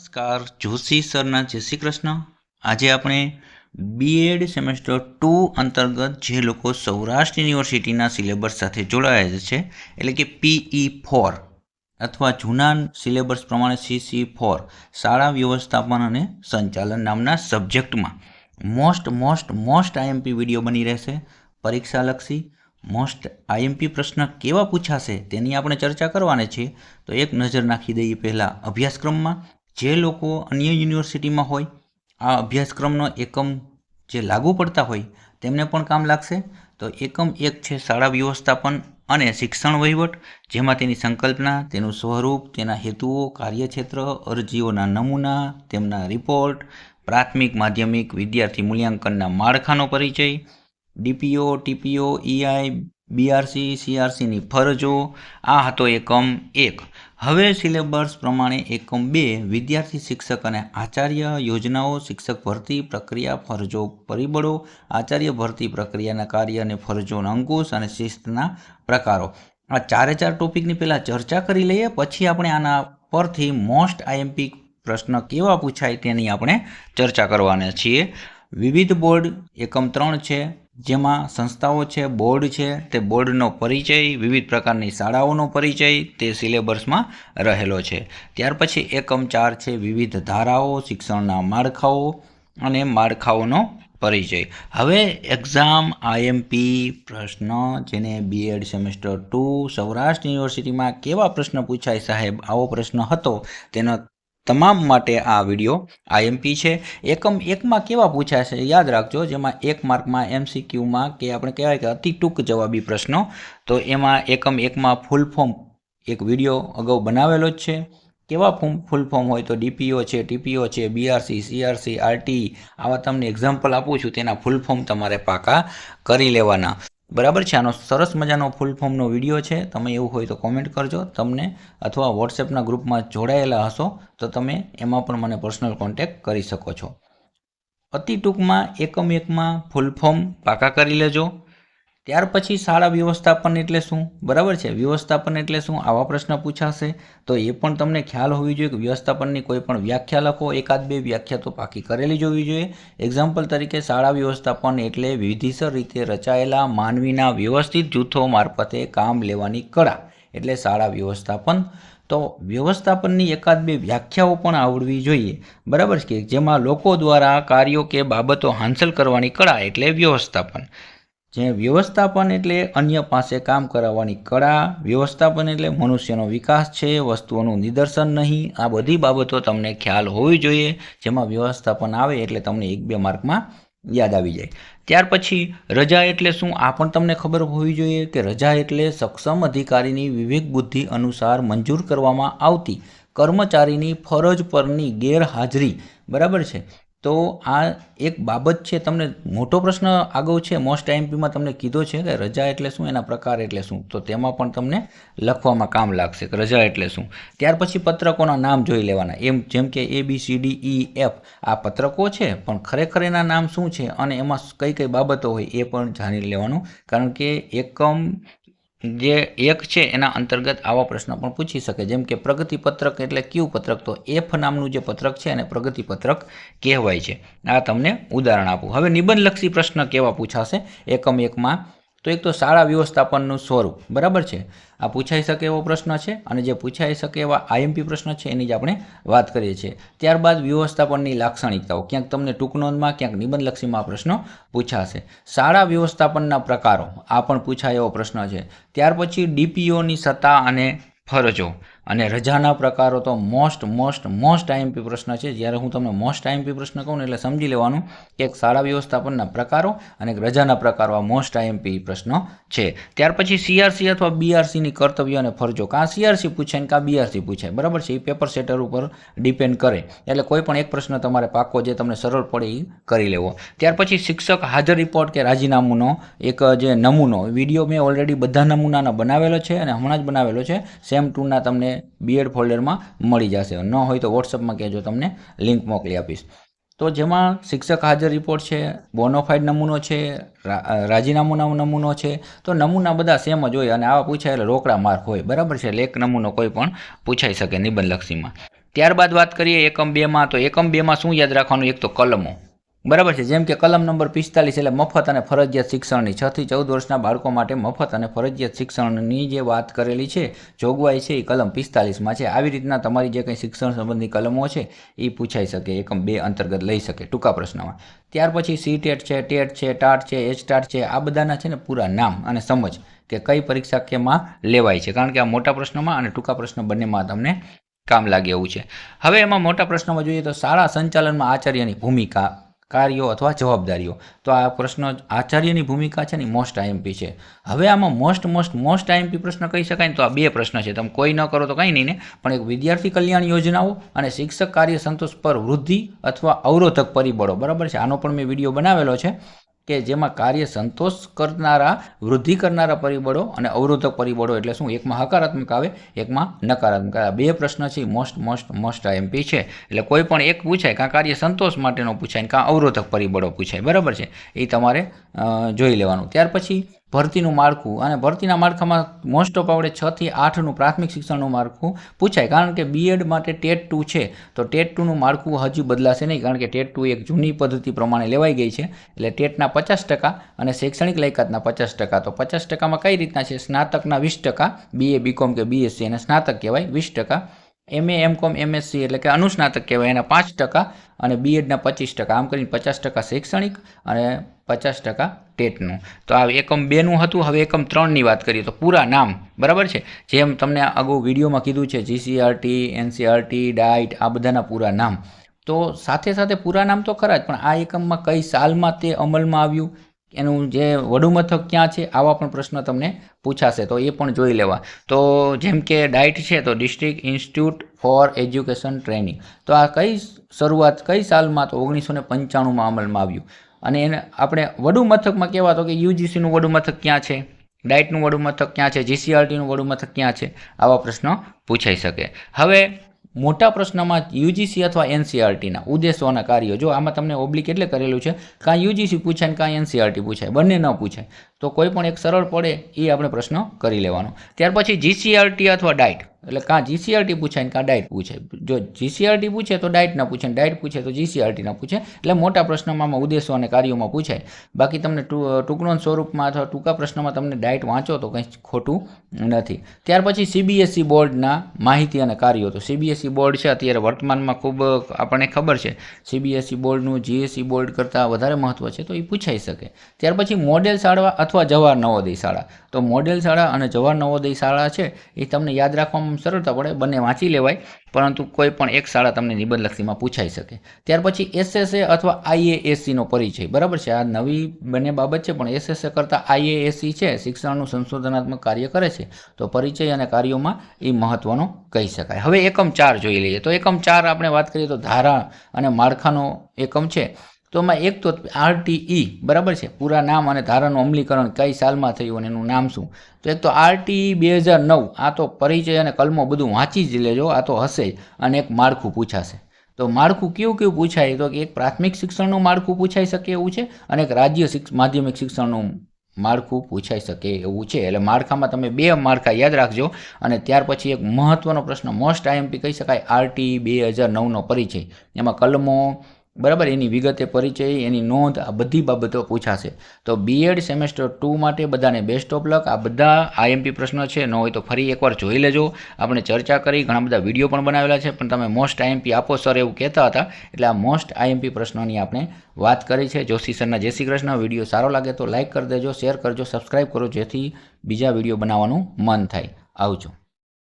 નમસ્કાર. જોશી સરના જય શ્રી કૃષ્ણ. આજે આપણે બીએડ સેમેસ્ટર ટુ અંતર્ગત જે લોકો સૌરાષ્ટ્ર યુનિવર્સિટીના સિલેબસ સાથે જોડાયા છે, એટલે કે પીઈ ફોર અથવા જૂના સિલેબસ પ્રમાણે સીસી ફોર શાળા વ્યવસ્થાપન અને સંચાલન નામના સબ્જેક્ટમાં most most most IMP video બની રહેશે. પરીક્ષાલક્ષી મોસ્ટ આઈએમપી પ્રશ્ન કેવા પૂછાશે તેની આપણે ચર્ચા કરવાની છે તો એક નજર નાખી દઈએ પહેલાં અભ્યાસક્રમમાં. જે લોકો અન્ય યુનિવર્સિટીમાં હોય, આ અભ્યાસક્રમનો એકમ જે લાગુ પડતા હોય, તેમને પણ કામ લાગશે. તો એકમ એક છે શાળા વ્યવસ્થાપન અને શિક્ષણ વહીવટ, જેમાં તેની સંકલ્પના, તેનું સ્વરૂપ, તેના હેતુઓ, કાર્યક્ષેત્ર, અરજીઓના નમૂના, તેમના રિપોર્ટ, પ્રાથમિક, માધ્યમિક વિદ્યાર્થી મૂલ્યાંકનના માળખાનો પરિચય, ડીપીઓ, ટીપીઓ, ઈઆઈ બીઆરસી સીઆરસીની ફરજો, આ હતો એકમ એક. હવે સિલેબસ પ્રમાણે એકમ બે, વિદ્યાર્થી શિક્ષક અને આચાર્ય યોજનાઓ, શિક્ષક ભરતી પ્રક્રિયા, ફરજો પરિબળો, આચાર્ય ભરતી પ્રક્રિયાના કાર્ય અને ફરજોના અંકુશ અને શિસ્તના પ્રકારો. આ ચારે ચાર ટોપિકની પહેલાં ચર્ચા કરી લઈએ, પછી આપણે આના પરથી મોસ્ટ આઈએમપી પ્રશ્ન કેવા પૂછાય તેની આપણે ચર્ચા કરવાના છીએ. વિવિધ બોર્ડ એકમ ત્રણ છે જેમાં સંસ્થાઓ છે, બોર્ડ છે, તે બોર્ડનો પરિચય, વિવિધ પ્રકારની શાળાઓનો પરિચય તે સિલેબસમાં રહેલો છે. ત્યાર પછી એકમ ચાર છે, વિવિધ ધારાઓ, શિક્ષણના માળખાઓ અને માળખાઓનો પરિચય. હવે એક્ઝામ આઈએમપી પ્રશ્ન જેને બીએડ સેમેસ્ટર ટુ, સૌરાષ્ટ્ર યુનિવર્સિટીમાં કેવા પ્રશ્ન પૂછાય સાહેબ? આવો પ્રશ્ન હતો. તેનો તમામ માટે આ વીડિયો આઈએમપી છે. એકમ એકમાં કેવા પૂછાશે યાદ રાખજો, જેમાં એક માર્કમાં એમસીક્યુમાં કે આપણે કહેવાય કે અતિ ટૂંક જવાબી પ્રશ્નો, તો એમાં એકમ એકમાં ફૂલ ફોર્મ એક વીડિયો અગાઉ બનાવેલો જ છે. કેવા ફોર્મ ફૂલ ફોર્મ હોય તો ડીપીઓ છે ટીપીઓ છે બીઆરસી સીઆરસી આરટી આવા તમને એક્ઝામ્પલ આપું છું, તેના ફૂલ ફોર્મ તમારે પાકા કરી લેવાના. બરાબર છે? આનો સરસ મજાનો ફૂલ ફોર્મનો વીડિયો છે. તમે એવું હોય તો કોમેન્ટ કરજો. તમને અથવા વોટ્સએપના ગ્રુપમાં જોડાયેલા હશો તો તમે એમાં પણ મને પર્સનલ કોન્ટેક્ટ કરી શકો છો. અતિ ટૂંકમાં, એકમ એકમાં ફૂલ ફોર્મ પાકા કરી લેજો. ત્યાર પછી શાળા વ્યવસ્થાપન એટલે શું? બરાબર છે? વ્યવસ્થાપન એટલે શું? આવા પ્રશ્ન પૂછાશે. તો એ પણ તમને ખ્યાલ હોવી જોઈએ કે વ્યવસ્થાપનની કોઈ પણ વ્યાખ્યા લખો. એકાદ બે વ્યાખ્યા તો પાકી કરેલી જ હોવી જોઈએ. એક્ઝામ્પલ તરીકે શાળા વ્યવસ્થાપન એટલે વિધિસર રીતે રચાયેલા માનવીના વ્યવસ્થિત જૂથો મારફતે કામ લેવાની કળા એટલે શાળા વ્યવસ્થાપન. તો વ્યવસ્થાપનની એકાદ બે વ્યાખ્યાઓ પણ આવડવી જોઈએ. બરાબર છે જેમાં લોકો દ્વારા કાર્યો કે બાબતો હાંસલ કરવાની કળા એટલે વ્યવસ્થાપન. જે વ્યવસ્થાપન એટલે અન્ય પાસે કામ કરાવવાની કળા, વ્યવસ્થાપન એટલે મનુષ્યનો વિકાસ છે, વસ્તુઓનું નિદર્શન નહીં. આ બધી બાબતો તમને ખ્યાલ હોવી જોઈએ. જેમાં વ્યવસ્થાપન આવે એટલે તમને એક બે માર્કમાં યાદ આવી જાય. ત્યાર પછી રજા એટલે શું? આ પણ તમને ખબર હોવી જોઈએ કે રજા એટલે સક્ષમ અધિકારીની વિવેક બુદ્ધિ અનુસાર મંજૂર કરવામાં આવતી કર્મચારીની ફરજ પરની ગેરહાજરી. બરાબર છે? તો આ એક બાબત છે, તમને મોટો પ્રશ્ન આગળ છે મોસ્ટ આઈએમપીમાં તમને કીધો છે કે રજા એટલે શું, એના પ્રકાર એટલે શું? તો તેમાં પણ તમને લખવામાં કામ લાગશે કે રજા એટલે શું? ત્યાર પછી પત્રકોના નામ જોઈ લેવાના. એમ જેમ કે A B C D E F આ પત્રકો છે, પણ ખરેખર એના નામ શું છે અને એમાં કઈ કઈ બાબતો હોય એ પણ જાણી લેવાનું. કારણ કે એકમ જે એક છે એના અંતર્ગત આવા પ્રશ્ન પણ પૂછી શકે. જેમ કે પ્રગતિપત્રક એટલે કયું પત્રક? તો એફ નામનું જે પત્રક છે એને પ્રગતિપત્રક કહેવાય છે. આ તમને ઉદાહરણ આપું. હવે નિબંધલક્ષી પ્રશ્ન કેવા પૂછાશે? એકમ એકમાં તો એક તો શાળા વ્યવસ્થાપનનું સ્વરૂપ, બરાબર છે? આ પૂછાઈ શકે એવો પ્રશ્ન છે અને જે પૂછાઈ શકે એવા આઈએમપી પ્રશ્ન છે એની જ આપણે વાત કરીએ છીએ. ત્યારબાદ વ્યવસ્થાપનની લાક્ષણિકતાઓ. ક્યાંક તમને ટૂંક નોંધમાં, ક્યાંક નિબંધલક્ષીમાં પ્રશ્નો પૂછાશે. શાળા વ્યવસ્થાપનના પ્રકારો. આ પણ પૂછાય એવો પ્રશ્ન છે. ત્યાર પછી ડીપીઓની સત્તા અને ફરજો. અને રજાના પ્રકારો તો મોસ્ટ મોસ્ટ મોસ્ટ આઈએમપી પ્રશ્ન છે. જ્યારે હું તમને મોસ્ટ આઈએમપી પ્રશ્ન કહું ને એટલે સમજી લેવાનું કે એક શાળા વ્યવસ્થાપનના પ્રકારો અને રજાના પ્રકારો આ મોસ્ટ આઈએમપી પ્રશ્નો છે. ત્યાર પછી સીઆરસી અથવા બીઆરસીની કર્તવ્ય અને ફરજો. કાં સીઆરસી પૂછાય ને કાં બીઆરસી પૂછાય. બરાબર છે? એ પેપર સેટર ઉપર ડિપેન્ડ કરે. એટલે કોઈ પણ એક પ્રશ્ન તમારે પાકો જે તમને સરળ પડે એ કરી લેવો. ત્યાર પછી શિક્ષક હાજર રિપોર્ટ કે રાજીનામુનો એક જે નમૂનો વીડિયો મેં ઓલરેડી બધા નમૂનાનો બનાવેલો છે અને હમણાં જ બનાવેલો છે. સેમ ટુના તમને બીએડ ફોલ્ડરમાં મળી જશે. ન હોય તો વોટ્સઅપમાં કહેજો, તમને લિંક મોકલી આપીશ. તો જેમાં શિક્ષક હાજર રિપોર્ટ છે બોનોફાઈડ નમૂનો છે રાજીનામુનો નમૂનો છે, તો નમૂના બધા સેમ જ હોય અને આવા પૂછાય એટલે રોકડા માર્ક હોય. બરાબર છે? એટલે એક નમૂનો કોઈ પણ પૂછાઈ શકે નિબંધલક્ષીમાં ત્યારબાદ વાત કરીએ એકમ બેમાં. તો એકમ બેમાં શું યાદ રાખવાનું? એક તો કલમો. બરાબર છે, જેમ કે કલમ નંબર પિસ્તાલીસ એટલે મફત અને ફરજિયાત શિક્ષણની. છ થી ચૌદ વર્ષના બાળકો માટે મફત અને ફરજિયાત શિક્ષણની જે વાત કરેલી છે, જોગવાઈ છે, એ કલમ પિસ્તાલીસમાં છે. આવી રીતના તમારી જે કંઈ શિક્ષણ સંબંધી કલમો છે, એ પૂછાઈ શકે, એકમ બે અંતર્ગત લઈ શકે ટૂંકા પ્રશ્નમાં. ત્યાર પછી સી ટેટ છે ટેટ છે ટાટ છે એચ ટાટ છે, આ બધાના છે ને પૂરા નામ અને સમજ કે કઈ પરીક્ષા કેમાં લેવાય છે. કારણ કે આ મોટા પ્રશ્નમાં અને ટૂંકા પ્રશ્ન બંનેમાં તમને કામ લાગે એવું છે. હવે એમાં મોટા પ્રશ્નમાં જોઈએ તો શાળા સંચાલનમાં આચાર્યની ભૂમિકા કાર્યો અથવા જવાબદારીઓ. તો આ પ્રશ્ન આચાર્યની ભૂમિકા છે ને મોસ્ટ આઈએમપી છે. હવે આમાં મોસ્ટ મોસ્ટ મોસ્ટ આઈએમપી પ્રશ્ન કહી શકાય ને તો આ બે પ્રશ્ન છે. તમે કોઈ ન કરો તો કંઈ નહીં ને. પણ એક વિદ્યાર્થી કલ્યાણ યોજનાઓ અને શિક્ષક કાર્ય સંતોષ પર વૃદ્ધિ અથવા અવરોધક પરિબળો. બરાબર છે? આનો પણ મેં વીડિયો બનાવેલો છે. કે જેમાં કાર્ય સંતોષ કરનારા, વૃદ્ધિ કરનારા પરિબળો અને અવરોધક પરિબળો, એટલે શું? એકમાં હકારાત્મક આવે, એકમાં નકારાત્મક આવે. બે પ્રશ્ન છે મોસ્ટ મોસ્ટ મોસ્ટ આઈએમપી છે. એટલે કોઈ પણ એક પૂછાય કાં કાર્ય સંતોષ માટેનો પૂછાય કાં અવરોધક પરિબળો પૂછાય. બરાબર છે? એ તમારે જોઈ લેવાનું. ત્યાર પછી ભરતીનું માળખું અને ભરતીના માળખામાં મોસ્ટ ઓફ આપણે છથી આઠનું પ્રાથમિક શિક્ષણનું માળખું પૂછાય. કારણ કે બીએડ માટે ટેટ ટુ છે, તો ટેટ ટુનું માળખું હજુ બદલાશે નહીં, કારણ કે ટેટ ટુ એક જૂની પદ્ધતિ પ્રમાણે લેવાઈ ગઈ છે. એટલે ટેટના પચાસ ટકા અને શૈક્ષણિક લાયકાતના પચાસ ટકા. તો પચાસ ટકામાં કઈ રીતના છે? સ્નાતકના વીસ ટકા બીએ બીકોમ કે બીએસસી અને સ્નાતક કહેવાય, વીસ ટકા. એમએ એમ કોમ એમએસસી એટલે કે અનુસ્નાતક કહેવાય. એના પાંચ ટકા અને બીએડના પચીસ ટકા. આમ કરીને પચાસ ટકા શૈક્ષણિક અને પચાસ ટકા ટેટનું. તો આ એકમ બેનું હતું. હવે એકમ ત્રણની વાત કરીએ તો પૂરા નામ. બરાબર છે? જેમ તમને અગાઉ વિડીયોમાં કીધું છે જીસીઆરટી એનસીઆરટી ડાઇટ આ બધાના પૂરા નામ. તો સાથે સાથે પૂરા નામ તો ખરા જ, પણ આ એકમમાં કઈ સાલમાં તે અમલમાં આવ્યું? એનું જે વડુમથક ક્યાં છે, આવા પણ પ્રશ્ન તમને પૂછાશે. તો એ પણ જોઈ લેવા. તો જેમ કે ડાઇટ છે, તો district institute for education training. તો આ કઈ શરૂઆત, કઈ સાલમાં? તો ઓગણીસો ને પંચાણુંમાં અમલમાં આવ્યું. અને એને આપણે વડુમથકમાં કહેવા તો કે યુજીસીનું વડુમથક ક્યાં છે? ડાઇટનું વડુમથક ક્યાં છે? જીસીઆરટીનું વડુમથક ક્યાં છે? આવા પ્રશ્નો પૂછાઈ શકે. હવે મોટા પ્રશ્નમાં યુજીસી અથવા એનસીઆરટીના ઉદ્દેશોના કાર્યો. જો આમાં તમને ઓબ્લિક એટલે કરેલું છે કાં યુજીસી પૂછાય કાં એનસીઆરટી પૂછાય, બંને ન પૂછાય. તો કોઈ પણ એક સરળ પડે એ આપણે પ્રશ્ન કરી લેવાનો. ત્યાર પછી જીસીઆરટી અથવા ડાઇટ એટલે કાં જીસીઆરટી પૂછાય ને કાં ડાયટ પૂછે જો જીસીઆરટી પૂછે તો ડાયટના ના પૂછે ડાયટ પૂછે તો જીસીઆરટી ના પૂછે. એટલે મોટા પ્રશ્નમાં ઉદ્દેશો અને કાર્યોમાં પૂછાય. બાકી તમને ટૂંકનો સ્વરૂપમાં અથવા ટૂંકા પ્રશ્નમાં તમને ડાયટ વાંચો તો કંઈ ખોટું નથી. ત્યાર પછી સીબીએસઈ બોર્ડના માહિતી અને કાર્યો. તો સીબીએસઈ બોર્ડ છે, અત્યારે વર્તમાનમાં ખૂબ આપણને ખબર છે. સીબીએસઈ બોર્ડનું જીએસઈ બોર્ડ કરતાં વધારે મહત્ત્વ છે તો એ પૂછાઈ શકે. ત્યાર પછી મોડેલ શાળા અથવા જવાહર નવોદય શાળા. તો મોડેલ શાળા અને જવાહર નવોદય શાળા છે, એ તમને યાદ રાખવામાં સરળતા પડે, બંને વાંચી લેવાય, પરંતુ કોઈ પણ એક શાળા તમને નિબંધલક્ષીમાં પૂછાઈ શકે. ત્યાર પછી એસએસએ અથવા આઈએએસસીનો પરિચય. બરાબર છે? આ નવી બંને બાબત છે, પણ એસએસએ કરતાં આઈએએસસી છે, શિક્ષણનું સંશોધનાત્મક કાર્ય કરે છે, તો પરિચય અને કાર્યોમાં એ મહત્ત્વનો કહી શકાય. હવે એકમ ચાર જોઈ લઈએ. તો એકમ ચાર આપણે વાત કરીએ તો ધારા અને માળખાનો એકમ છે. તો એમાં એક તો આરટીઈ બરાબર છે? પૂરા નામ અને ધારાનું અમલીકરણ કઈ સાલમાં થયું અને એનું નામ શું? તો એક તો આરટીઈ બે હજાર નવ, આ તો પરિચય અને કલમો બધું વાંચી જ લેજો, આ તો હશે અને એક માળખું પૂછાશે. તો માળખું કયું કયું પૂછાય? તો કે એક પ્રાથમિક શિક્ષણનું માળખું પૂછાઈ શકે એવું છે? અને એક રાજ્ય માધ્યમિક શિક્ષણનું માળખું પૂછાઈ શકે એવું છે? એટલે માળખામાં તમે બે માળખા યાદ રાખજો. અને ત્યાર પછી એક મહત્ત્વનો પ્રશ્ન મોસ્ટ આઈએમપી કહી શકાય આરટી બે હજાર નવનો પરિચય. એમાં કલમો બરાબર? એની વિગતે પરિચય, એની નોંધ, આ બધી બાબતો પૂછાશે. તો બીએડ સેમેસ્ટર ટુ માટે બધાને બેસ્ટ ઓફ લક આ બધા આઈએમપી પ્રશ્નો છે, ન હોય તો ફરી એકવાર જોઈ લેજો. આપણે ચર્ચા કરી, ઘણા બધા વીડિયો પણ બનાવેલા છે, પણ તમે મોસ્ટ આઈએમપી આપો સર એવું કહેતા હતા. એટલે આ મોસ્ટ આઈએમપી પ્રશ્નોની આપણે વાત કરી છે. જોશી સરના જય શ્રી કૃષ્ણ. વીડિયો સારો લાગે તો લાઇક કરી દેજો શેર કરજો સબસ્ક્રાઈબ કરો, જેથી બીજા વીડિયો બનાવવાનું મન થાય. આવજો.